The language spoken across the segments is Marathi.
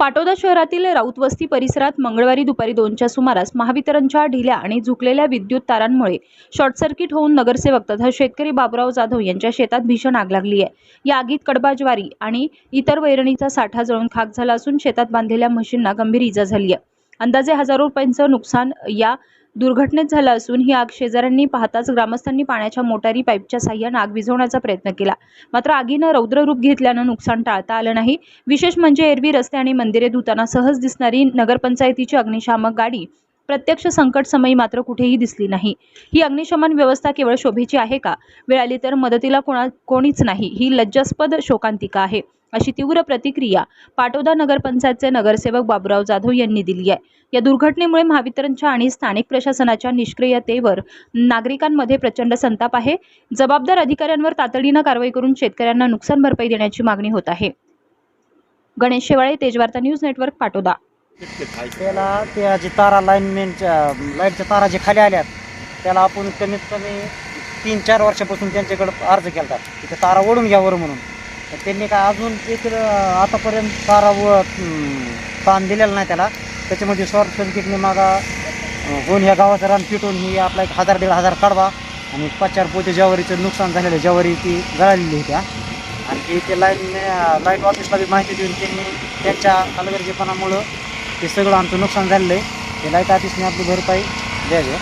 पाटोदा शहरातील राऊत वस्ती परिसरात मंगळवारी दुपारी दोनच्या सुमारास महावितरणच्या ढिल्या आणि झुकलेल्या विद्युत तारांमुळे शॉर्टसर्किट होऊन नगरसेवक तथा शेतकरी बाबुराव जाधव यांच्या शेतात भीषण आग लागली आहे. या आगीत कडबा ज्वारी आणि इतर वैरणीचा साठा जळून खाक झाला असून शेतात बांधलेल्या म्हशींना गंभीर इजा झाली आहे. अंदाजे हजारो रुपयांचं नुकसान या दुर्घटनेत झाला असून ही आग शेजाऱ्यांनी पाहताच ग्रामस्थांनी पाण्याच्या मोटारी पाईपच्या साह्यानं आग विझवण्याचा प्रयत्न केला. मात्र आगीनं रौद्र रूप घेतल्यानं नुकसान टाळता आलं नाही. विशेष म्हणजे एरवी रस्ते आणि मंदिरे धुताना सहज दिसणारी नगरपंचायतीची अग्निशामक गाडी प्रत्यक्ष संकट समयी मात्र कुठेही दिसली नाही. ही अग्निशमन व्यवस्था केवळ शोभेची आहे का? वेळ आली तर मदतीला कोणा कोणीच नाही. ही लज्जास्पद शोकांतिका आहे. अशी तीव्र प्रतिक्रिया पाटोदा नगरपंचायतचे नगरसेवक बाबुराव जाधव यांनी दिली आहे. या दुर्घटनेमुळे महावितरणच्या आणि स्थानिक प्रशासनाच्या निष्क्रियतेवर नागरिकांमध्ये प्रचंड संताप आहे. जबाबदार अधिकाऱ्यांवर तातडीनं कारवाई करून शेतकऱ्यांना नुकसान भरपाई देण्याची मागणी होत आहे. Ganesh Shewale Tejvarta news network Patoda. त्याला त्या जे तारा लाईनमेनच्या लाईटच्या तारा जे खाली आल्यात त्याला आपण कमीत कमी तीन चार वर्षापासून त्यांच्याकडे अर्ज केला होता की त्या तारा ओढून घ्यावर म्हणून. तर त्यांनी काय अजून देखील आतापर्यंत तारा व ताण दिलेला नाही त्याला. त्याच्यामध्ये शॉर्ट सर्किटने मागा होऊन ह्या गावाचं रान पिटून ही आपला एक हजार दीड हजार काढवा. आणि पाच चार पोते ज्वारीचं नुकसान झालेलं ज्वारी ती जळालेली होत्या त्या. आणि ते लाईन लाइट ऑफिसला बी माहिती देऊन त्यांनी त्यांच्या हलगर्जीपणामुळं ते सगळं आमचं नुकसान झालेलं आहे. ते लाइट ऑफिसने आपली भरपाई. द्यावी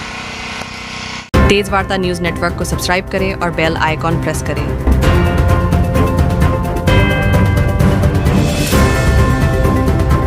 तेज वार्ता न्यूज़ नेटवर्क को सब्सक्राइब करें और बेल आइकॉन प्रेस करें.